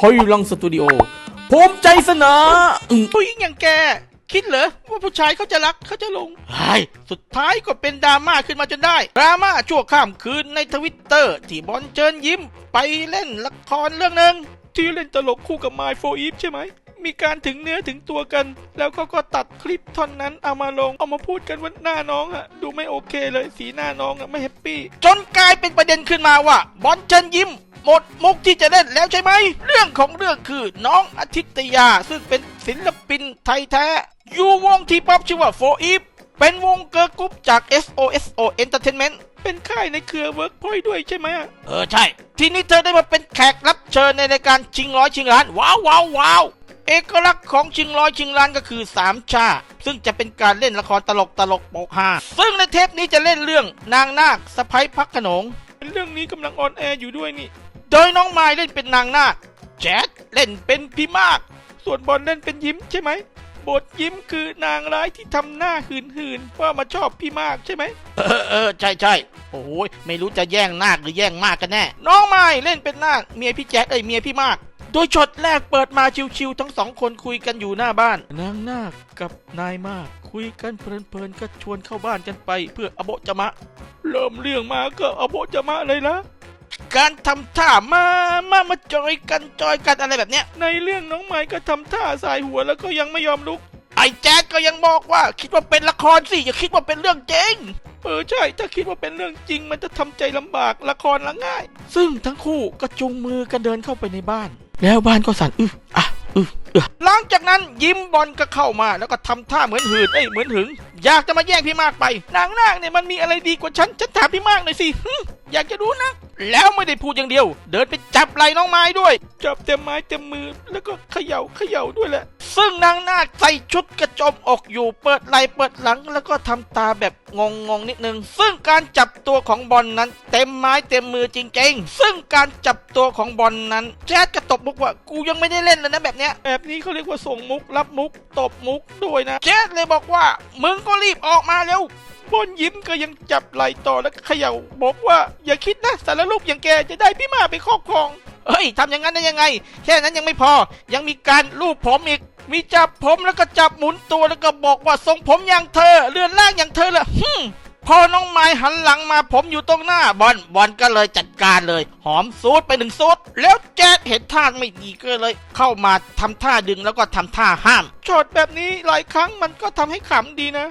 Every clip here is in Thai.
หอยลังสตูดิโอภูมิใจเสนอผู้หญิงอย่างแก คิดเหรอ ว่าผู้ชายเขาจะรักเขาจะลงไอ้สุดท้ายก็เป็นดราม่าขึ้นมาจนได้ ดราม่าชั่วข้ามคืนในทวิตเตอร์ ที่บอลเชิญยิ้มไปเล่นละครเรื่องหนึ่งที่เล่นตลกคู่กับไมโฟอีฟใช่ไหม มีการถึงเนื้อถึงตัวกัน แล้วเขาก็ตัดคลิปท่อนนั้นเอามาลง เอามาพูดกันว่าหน้าน้องอะดูไม่โอเคเลยสีหน้าน้องอะไม่แฮปปี้ จนกลายเป็นประเด็นขึ้นมาว่า บอลเชิญยิ้ม หมดมุกที่จะเล่นแล้วใช่ไหม เรื่องของเรื่องคือน้องอาทิตยาซึ่งเป็นศิลปินไทยแท้ อยู่วงทีป๊อปชื่อว่าโฟอีฟเป็นวงเกิร์ลกรุ๊ปจาก SOSO Entertainment เป็นค่ายในเครือเวิร์กพอยด้วยใช่ไหมอะเออใช่ ทีนี้เธอได้มาเป็นแขกรับเชิญในรายการชิงร้อยชิงล้าน ว้าวว้าวว้าวเอกลักษณ์ของชิงร้อยชิงล้านก็คือสามชา ซึ่งจะเป็นการเล่นละครตลกตลกโปกฮาซึ่งในเทปนี้จะเล่นเรื่องนางนาคสะพ้ยพักขนงเรื่องนี้กำลังออนแอร์อยู่ด้วยนี่ โดยน้องไม้เล่นเป็นนางนาคแจ๊ดเล่นเป็นพี่มาก ส่วนบอลเล่นเป็นยิ้มใช่ไหมบทยิ้มคือนางร้ายที่ทำหน้าหืนๆว่ามาชอบพี่มากใช่ไหมเออเออใช่ใช่โอ้ยไม่รู้จะแย่งนาคหรือแย่งมากกันแน่ น้องไม้เล่นเป็นนาคเมียพี่แจ๊ดเอ้ยเมียพี่มาก โดยช็อตแรกเปิดมาชิวๆทั้งสองคนคุยกันอยู่หน้าบ้าน นางนาคกับนายมาก คุยกันเพลินๆก็ชวนเข้าบ้านกันไป เพื่ออโบจะมะ เริ่มเรื่องมาก็อโบจะมะเลยละ การทำท่ามามามาจอยกันจอยกันอะไรแบบเนี้ย ในเรื่องน้องไม้ก็ทำท่าสายหัวแล้วก็ยังไม่ยอมลุก ไอ้แจ๊ดก็ยังบอกว่าคิดว่าเป็นละครสิอย่าคิดว่าเป็นเรื่องจริงเออใช่ ถ้าคิดว่าเป็นเรื่องจริงมันจะทำใจลำบากละครละง่าย ซึ่งทั้งคู่ก็จูงมือกันเดินเข้าไปในบ้าน แล้วบ้านก็สั่นอึอะอึเออ หลังจากนั้นยิ้มบอลก็เข้ามา แล้วก็ทำท่าเหมือนหืดเอ้ยเหมือนหึง อยากจะมาแย่งพี่มากไป นางนางเนี่ยมันมีอะไรดีกว่าฉันฉันถามพี่มากหน่อยสิหึอยากจะรู้นะ แล้วไม่ได้พูดอย่างเดียว เดินไปจับไหล่น้องไม้ด้วย จับเต็มไม้เต็มมือ แล้วก็เขย่าเขย่าด้วยแหละ ซึ่งนางนาคใส่ชุดกระโจมอกอยู่ เปิดไหล่เปิดหลัง แล้วก็ทำตาแบบงงงๆนิดนึง ซึ่งการจับตัวของบอลนั้น เต็มไม้เต็มมือจริงๆ ซึ่งการจับตัวของบอลนั้น แจ๊ดก็ตบมุกว่า กูยังไม่ได้เล่นเลยนะแบบเนี้ยแบบนี้เขาเรียกว่าส่งมุก รับมุก ตบมุกด้วยนะแจ๊ดเลยบอกว่า มึงก็รีบออกมาเร็วบอลยิ้มก็ยังจับไหล่ต่อแล้วเขย่าบอกว่า อย่าคิดนะสารลูกอย่างแกจะได้พี่มาไปครอบครอง เฮ้ยทำอย่างนั้นได้ยังไง แค่นั้นยังไม่พอ ยังมีการลูบผมอีก มีจับผมแล้วก็จับหมุนตัวแล้วก็บอกว่าทรงผมอย่างเธอ เรือนร่างอย่างเธอละฮึ พอน้องไม้หันหลังมาผมอยู่ตรงหน้าบอลบอลก็เลยจัดการเลย หอมซูดไปหนึ่งซูดแล้วแจ๊ดเห็นท่าไม่ดีก็เลย เข้ามาทำท่าดึงแล้วก็ทำท่าห้ามช็อตแบบนี้หลายครั้งมันก็ทำให้ขำดีนะ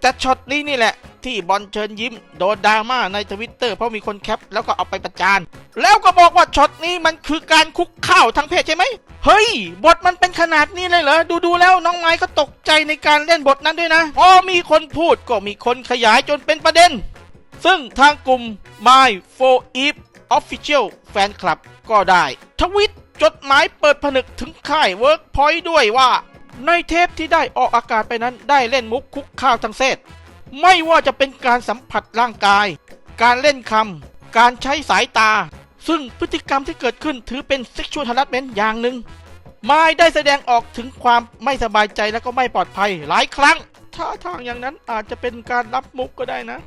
แต่ช็อตนี้นี่แหละ ที่บอลเชิญยิ้ม โดนดราม่าในทวิตเตอร์เพราะมีคนแคปแล้วก็เอาไปประจาน แล้วก็บอกว่าช็อตนี้มันคือการคุกข้าวทางเพศใช่ไหม เฮ้ย บทมันเป็นขนาดนี้เลยเหรอ ดูดูแล้วน้องไม้ก็ตกใจในการเล่นบทนั้นด้วยนะพอมีคนพูดก็มีคนขยายจนเป็นประเด็น ซึ่งทางกลุ่ม My 4 Eve Official Fan Club ก็ได้ ทวิตจดหมายเปิดผนึกถึงค่าย Workpoint ด้วยว่า ในเทปที่ได้ออกอากาศไปนั้นได้เล่นมุกคุกข้าวทางเพศ ไม่ว่าจะเป็นการสัมผัสร่างกาย การเล่นคำ การใช้สายตา ซึ่งพฤติกรรมที่เกิดขึ้นถือเป็น sexual harassment อย่างหนึ่งไม้ได้แสดงออกถึงความไม่สบายใจและก็ไม่ปลอดภัยหลายครั้งท่าทางอย่างนั้นอาจจะเป็นการรับมุกก็ได้นะ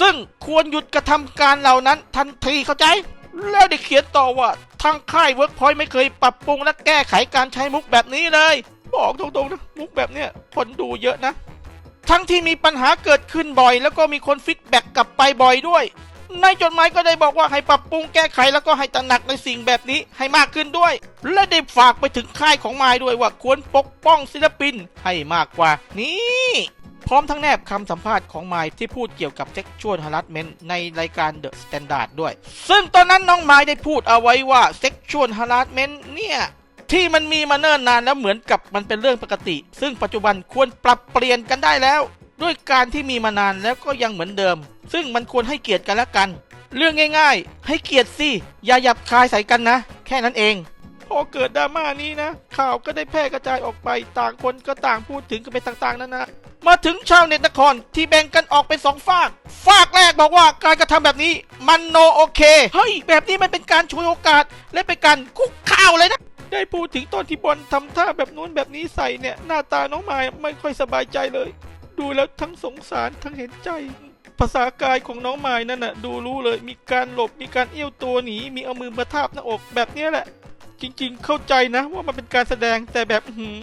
ซึ่งควรหยุดกระทำการเหล่านั้นทันทีเข้าใจ แล้วได้เขียนต่อว่าทางค่ายเวิร์กพอยต์ไม่เคยปรับปรุงและแก้ไขการใช้มุกแบบนี้เลย บอกตรงๆนะ มุกแบบเนี้ยคนดูเยอะนะ ทั้งที่มีปัญหาเกิดขึ้นบ่อย แล้วก็มีคนฟีดแบ็กกลับไปบ่อยด้วย ในจดหมายก็ได้บอกว่าให้ปรับปรุงแก้ไขแล้วก็ให้ตระหนักในสิ่งแบบนี้ให้มากขึ้นด้วย และได้ฝากไปถึงค่ายของไมายด้วยว่าควรปกป้องศิลปินให้มากกว่านี่พร้อมทั้งแนบคำสัมภาษณ์ของไมายที่พูดเกี่ยวกับ sexual harassment ในรายการ The Standard ด้วย ซึ่งตอนนั้นน้องไมายได้พูดเอาไว้ว่า sexual harassment เนี่ย ที่มันมีมาเนิ่นนานแล้วเหมือนกับมันเป็นเรื่องปกติ ซึ่งปัจจุบันควรปรับเปลี่ยนกันได้แล้ว ด้วยการที่มีมานานแล้วก็ยังเหมือนเดิม ซึ่งมันควรให้เกียรติกันและกัน เรื่องง่าย ๆ ให้เกียรติสิอย่าหยับคายใส่กันนะ แค่นั้นเองพอเกิดดราม่านี้นะ ข่าวก็ได้แพร่กระจายออกไปต่างคนก็ต่างพูดถึงกันไปต่างๆนานามาถึงชาวเน็ตนครที่แบ่งกันออกเป็นสองฝากฝากแรกบอกว่าการกระทำแบบนี้มันโนโอเค เฮ้ย แบบนี้มันเป็นการช่วยโอกาสและเป็นการคุกข่าวเลยนะ ได้พูดถึงตอนที่บอลทำท่าแบบนู้นแบบนี้ใส่เนี่ย หน้าตาน้องมายไม่ค่อยสบายใจเลย ดูแล้วทั้งสงสารทั้งเห็นใจ ภาษากายของน้องมายนั่นน่ะ ดูรู้เลยมีการหลบมีการเอี้ยวตัวหนีมีเอามือมาทาบหน้าอกแบบนี้แหละ จริงๆ เข้าใจนะว่ามันเป็นการแสดงแต่แบบหือ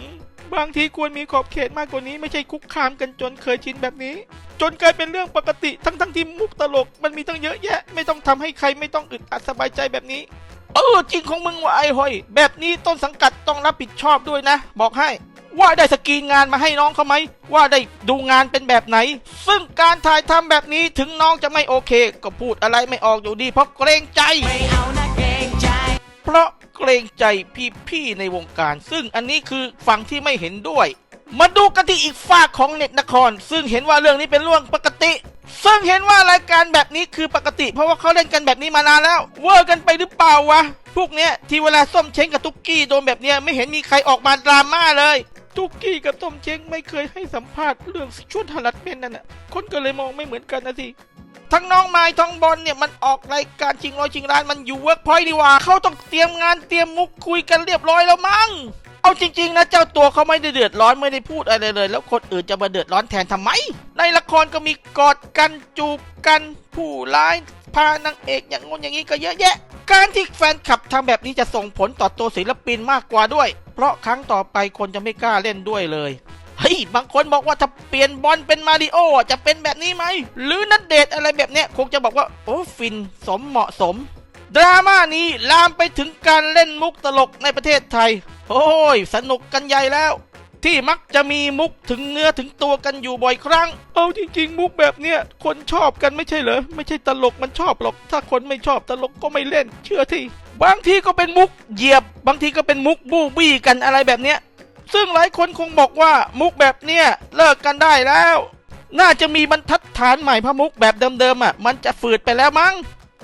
บางทีควรมีขอบเขตมากกว่านี้ไม่ใช่คุกคามกันจนเคยชินแบบนี้ จนกลายเป็นเรื่องปกติทั้งทั้งๆที่มุกตลก มันมีตั้งเยอะแยะ ไม่ต้องทำให้ใครไม่ต้องอึดอัดสบายใจแบบนี้ เออจริงของมึงว่ะไอ้หอย แบบนี้ต้นสังกัดต้องรับผิดชอบด้วยนะ บอกให้ ว่าได้สกรีนงานมาให้น้องเขาไหม ว่าได้ดูงานเป็นแบบไหน ซึ่งการถ่ายทำแบบนี้ถึงน้องจะไม่โอเค ก็พูดอะไรไม่ออกอยู่ดีเพราะเกรงใจ ไม่เอานะเกรงใจ เพราะเกรงใจพี่ๆในวงการ ซึ่งอันนี้คือฝั่งที่ไม่เห็นด้วย มาดูกันที่อีกฝากของเน็ตนคร ซึ่งเห็นว่าเรื่องนี้เป็นเรื่องปกติ ซึ่งเห็นว่ารายการแบบนี้คือปกติ เพราะว่าเขาเล่นกันแบบนี้มานานแล้ว เวอร์กันไปหรือเปล่าวะ พวกเนี้ยที่เวลาส้มเช้งกับตุ๊กกี้โดนแบบเนี้ยไม่เห็นมีใครออกมาดราม่าเลยตุกกี้กับส้มเช้งไม่เคยให้สัมภาษณ์เรื่องชุดฮารัดเมนนั่นน่ะคนก็เลยมองไม่เหมือนกันนะสิทั้งน้องไม้ทั้งบอลเนี่ยมันออกรายการชิงร้อยชิงล้านมันอยู่เวิร์กพอยต์ดีว่าเขาต้องเตรียมงานเตรียมมุกคุยกันเรียบร้อยแล้วมั้ง เอาจริงๆนะเจ้าตัวเขาไม่ได้เดือดร้อนไม่ได้พูดอะไรเลย แล้วคนอื่นจะมาเดือดร้อนแทนทำไม ในละครก็มีกอดกันจูบกันผู้ร้ายพานางเอกอย่างงนอย่างนี้ก็เยอะแยะ การที่แฟนคลับทำแบบนี้จะส่งผลต่อตัวศิลปินมากกว่าด้วย เพราะครั้งต่อไปคนจะไม่กล้าเล่นด้วยเลยเฮ้ยบางคนบอกว่าถ้าเปลี่ยนบอลเป็นมาริโอจะเป็นแบบนี้ไหม หรือนัดเดทอะไรแบบเนี้ยคงจะบอกว่า โอ้ฟินสมเหมาะสม ดราม่านี้ลามไปถึงการเล่นมุกตลกในประเทศไทย โอ้ย สนุกกันใหญ่แล้ว ที่มักจะมีมุกถึงเนื้อถึงตัวกันอยู่บ่อยครั้ง เอาจริง ๆ มุกแบบเนี้ยคนชอบกันไม่ใช่เหรอ ไม่ใช่ตลกมันชอบหรอก ถ้าคนไม่ชอบตลกก็ไม่เล่น เชื่อที่ บางทีก็เป็นมุกเหยียบ บางทีก็เป็นมุกบูบี้กันอะไรแบบเนี้ย ซึ่งหลายคนคงบอกว่ามุกแบบเนี้ยเลิกกันได้แล้ว น่าจะมีบรรทัดฐานใหม่เพราะมุกแบบเดิมๆอะ มันจะฝืดไปแล้วมั้ง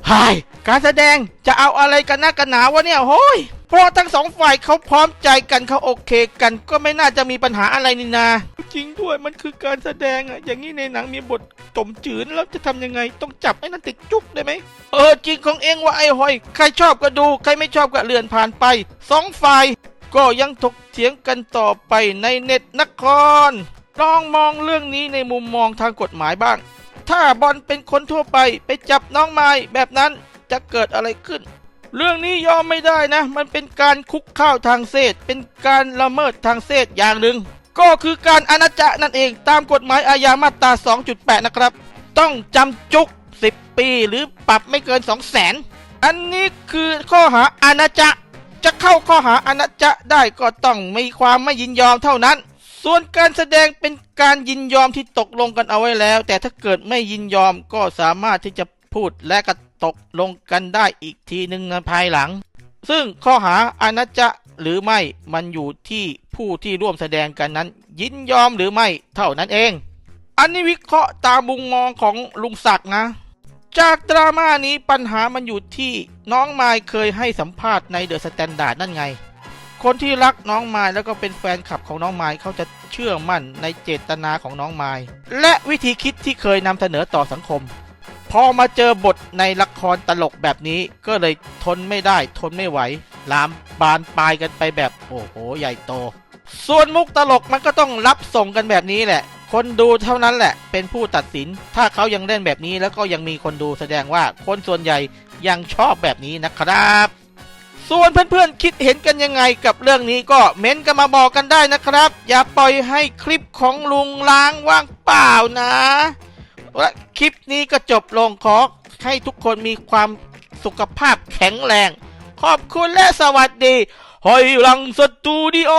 ไฮายการแสดงจะเอาอะไรกันนักกันหนาวะเนี่ยโฮ้ย เพราะทั้งสองฝ่ายเขาพร้อมใจกันเขาโอเคกันก็ไม่น่าจะมีปัญหาอะไรนี่นาจริงด้วยมันคือการแสดงอะอย่างนี้ในหนังมีบทจมจืนแล้วจะทำยังไง ต้องจับไอ้นั่นติดจุกได้ไหมเออจริงของเองว่าไอ้หอย ใครชอบก็ดู ใครไม่ชอบก็เลื่อนผ่านไปสองฝ่ายก็ยังถกเถียงกันต่อไปในเน็ตนครลองมองเรื่องนี้ในมุมมองทางกฎหมายบ้าง ถ้าบอลเป็นคนทั่วไปไปจับน้องไม้แบบนั้นจะเกิดอะไรขึ้น เรื่องนี้ยอมไม่ได้นะ มันเป็นการคุกข้าวทางเศษ เป็นการละเมิดทางเศษอย่างหนึ่ง ก็คือการอนาจารนั่นเองตามกฎหมายอาญามาตรา 2.8 นะครับ ต้องจำจุก 10 ปีหรือปรับไม่เกิน 2 0 0 0 0อันนี้คือข้อหาอาณาจารจะเข้าข้อหาอาณาจารได้ก็ต้องมีความไม่ยินยอมเท่านั้น ส่วนการแสดงเป็นการยินยอมที่ตกลงกันเอาไว้แล้ว แต่ถ้าเกิดไม่ยินยอมก็สามารถที่จะพูดและก็ ตกลงกันได้อีกทีหนึ่งในภายหลัง ซึ่งข้อหาอาณาจารหรือไม่มันอยู่ที่ผู้ที่ร่วมแสดงกันนั้น ยินยอมหรือไม่เท่านั้นเอง อันนี้วิเคราะห์ตามมุมมองของลุงศักดิ์นะ จากดราม่านี้ปัญหามันอยู่ที่น้องไมายเคยให้สัมภาษณ์ในเดอะสแตนดาร์ดนั่นไง คนที่รักน้องไมายแล้วก็เป็นแฟนคลับของน้องไมายเขาจะเชื่อมั่นในเจตนาของน้องไมายและวิธีคิดที่เคยนำเสนอต่อสังคม พอมาเจอบทในละครตลกแบบนี้ก็เลยทนไม่ได้ทนไม่ไหวลามบานปลายกันไปแบบ โอ้โห ใหญ่โต ส่วนมุกตลกมันก็ต้องรับส่งกันแบบนี้แหละ คนดูเท่านั้นแหละ เป็นผู้ตัดสิน ถ้าเขายังเล่นแบบนี้แล้วก็ยังมีคนดูแสดงว่าคนส่วนใหญ่ยังชอบแบบนี้นะครับ ส่วนเพื่อนๆคิดเห็นกันยังไงกับเรื่องนี้ก็เม้นต์กันมาบอกกันได้นะครับ อย่าปล่อยให้คลิปของลุงล้างว่างเปล่านะ และคลิปนี้ก็จบลงขอให้ทุกคนมีความสุขภาพแข็งแรง ขอบคุณและสวัสดีหอยหลังสตูดิโอ